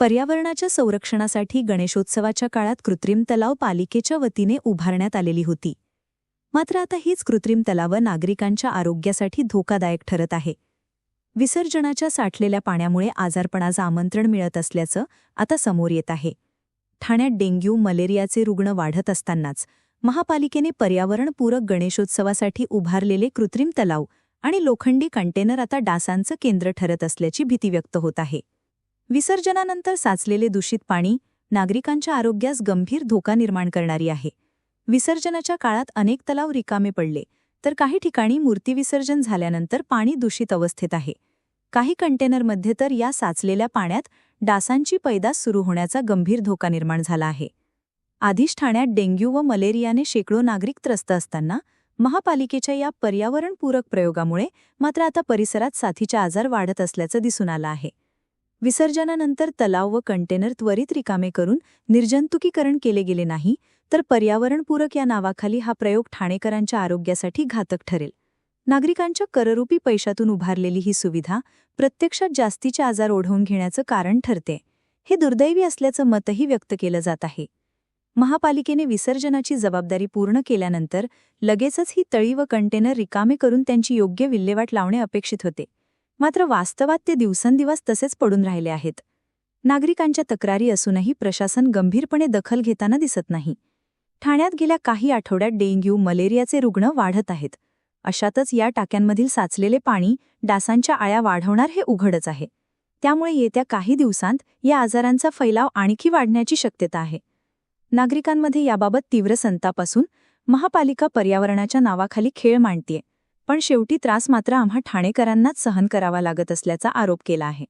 पर्यावरणाच्या संरक्षणासाठी गणेशोत्सवाच्या काळात कृत्रिम तलाव पालिकेच्या वतीने उभारण्यात आलेली होती. मात्र आता हीच कृत्रिम तलावं नागरिकांच्या आरोग्यासाठी धोकादायक ठरत आहे. विसर्जनाच्या साठलेल्या पाण्यामुळे आजारपणाचं आमंत्रण मिळत असल्याचं आता समोर येत आहे. ठाण्यात डेंग्यू मलेरियाचे रुग्ण वाढत असतानाच महापालिकेने पर्यावरणपूरक गणेशोत्सवासाठी उभारलेले कृत्रिम तलाव आणि लोखंडी कंटेनर आता डासांचं केंद्र ठरत असल्याची भीती व्यक्त होत आहे. विसर्जनानंतर साचलेले दूषित पाणी नागरिकांच्या आरोग्यास गंभीर धोका निर्माण करणारी आहे. विसर्जनाच्या काळात अनेक तलाव रिकामे पडले तर काही ठिकाणी मूर्तीविसर्जन झाल्यानंतर पाणी दूषित अवस्थेत आहे. काही कंटेनरमध्ये तर या साचलेल्या पाण्यात डासांची पैदास सुरू होण्याचा गंभीर धोका निर्माण झाला आहे. आधीच ठाण्यात डेंग्यू व मलेरियाने शेकडो नागरिक त्रस्त असताना महापालिकेच्या या पर्यावरणपूरक प्रयोगामुळे मात्र आता परिसरात साथीचे आजार वाढत असल्याचं दिसून आलं आहे. विसर्जनानंतर तलाव व कंटेनर त्वरित रिकामे करून निर्जंतुकीकरण केले गेले नाही तर पर्यावरणपूरक या नावाखाली हा प्रयोग ठाणेकरांच्या आरोग्यासाठी घातक ठरेल. नागरिकांच्या कररूपी पैशातून उभारलेली ही सुविधा प्रत्यक्षात जास्तीचे आजार ओढवून घेण्याचं कारण ठरते. हे दुर्दैवी असल्याचं मतही व्यक्त केलं जात आहे. महापालिकेने विसर्जनाची जबाबदारी पूर्ण केल्यानंतर लगेचच ही तळी व कंटेनर रिकामे करून त्यांची योग्य विल्हेवाट लावणे अपेक्षित होते. मात्र वास्तवात ते दिवसेंदिवस तसेच पडून राहिले आहेत. नागरिकांच्या तक्रारी असूनही प्रशासन गंभीरपणे दखल घेताना दिसत नाही. ठाण्यात गेल्या काही आठवड्यात डेंग्यू मलेरियाचे रुग्ण वाढत आहेत. अशातच या टाक्यांमधील साचलेले पाणी डासांच्या आळ्या वाढवणार हे उघडच आहे. त्यामुळे येत्या काही दिवसांत या आजारांचा फैलाव आणखी वाढण्याची शक्यता आहे. नागरिकांमध्ये याबाबत तीव्र संताप असून महापालिका पर्यावरणाच्या नावाखाली खेळ मांडतीये. पण शेवटी त्रास मात्र आम्हा ठाणेकरांनाच सहन करावा लागत असल्याचा आरोप केला आहे.